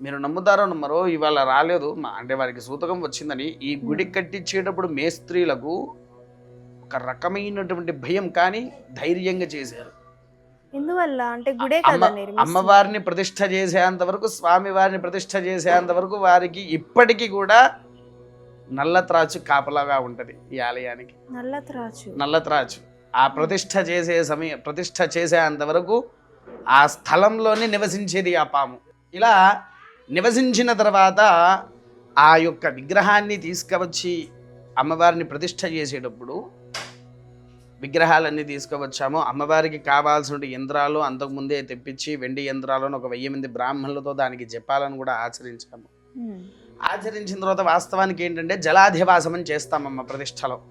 మీరు నమ్ముతారో నమ్మరో ఇవాళ రాలేదు. అంటే వారికి సూతకం వచ్చిందని ఈ గుడి కట్టించేటప్పుడు మేస్త్రీలకు ఒక రకమైనటువంటి భయం కానీ ధైర్యంగా చేశారు. ఎందువల్ల? అంటే గుడే కదా. అమ్మవారిని ప్రతిష్ట చేసేంత వరకు స్వామి వారిని ప్రతిష్ట చేసేంత వరకు వారికి ఇప్పటికీ కూడా నల్ల త్రాచు కాపలాగా ఉంటది ఈ ఆలయానికి. నల్ల త్రాచు. నల్ల త్రాచు. ఆ ప్రతిష్ట చేసే సమయం ప్రతిష్ట చేసేంత వరకు ఆ స్థలంలోనే నివసించేది ఆ పాము. ఇలా నివసించిన తర్వాత ఆ యొక్క విగ్రహాన్ని తీసుకువచ్చి అమ్మవారిని ప్రతిష్ట చేసేటప్పుడు విగ్రహాలన్నీ తీసుకువచ్చాము. అమ్మవారికి కావాల్సిన యంత్రాలు అంతకుముందే తెప్పించి వెండి యంత్రాలను ఒక వెయ్యి మంది బ్రాహ్మణులతో దానికి చెప్పాలని కూడా ఆచరించాము. ఆచరించిన తర్వాత వాస్తవానికి ఏంటంటే జలాధివాసం అని చేస్తామమ్మ ప్రతిష్టలో.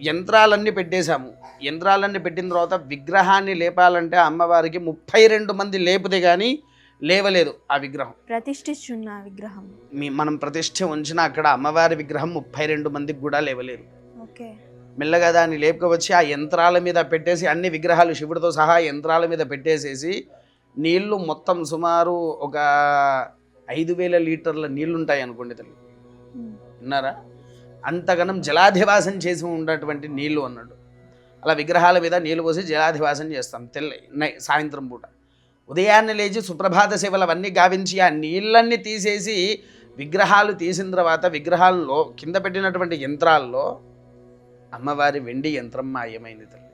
యంత్రాలన్నీ పెట్టేశాము. యంత్రాలన్నీ పెట్టిన తర్వాత విగ్రహాన్ని లేపాలంటే అమ్మవారికి ముప్పై రెండు మంది లేపితే కానీ లేవలేదు ఆ విగ్రహం. ప్రతిష్ఠించున్న విగ్రహం. మీ మనం ప్రతిష్ఠ ఉంచిన అక్కడ అమ్మవారి విగ్రహం ముప్పై రెండు మందికి కూడా లేవలేదు. ఓకే. మెల్లగా దాన్ని లేపుకొచ్చి ఆ యంత్రాల మీద పెట్టేసి అన్ని విగ్రహాలు శివుడితో సహా యంత్రాల మీద పెట్టేసేసి నీళ్ళు మొత్తం సుమారు ఒక ఐదు వేల లీటర్ల నీళ్ళు ఉంటాయి అనుకోండి తల్లి. విన్నారా? అంతగనం జలాధివాసం చేసి ఉన్నటువంటి నీళ్ళు అన్నాడు. అలా విగ్రహాల మీద నీళ్ళు పోసి జలాధివాసం చేస్తాం తెల్ల. సాయంత్రం పూట. ఉదయాన్నే లేచి సుప్రభాత శివలవన్నీ గావించి ఆ నీళ్ళన్నీ తీసేసి విగ్రహాలు తీసిన తర్వాత విగ్రహాల్లో కింద పెట్టినటువంటి యంత్రాల్లో అమ్మవారి వెండి యంత్రం మాయమైంది తల్లి.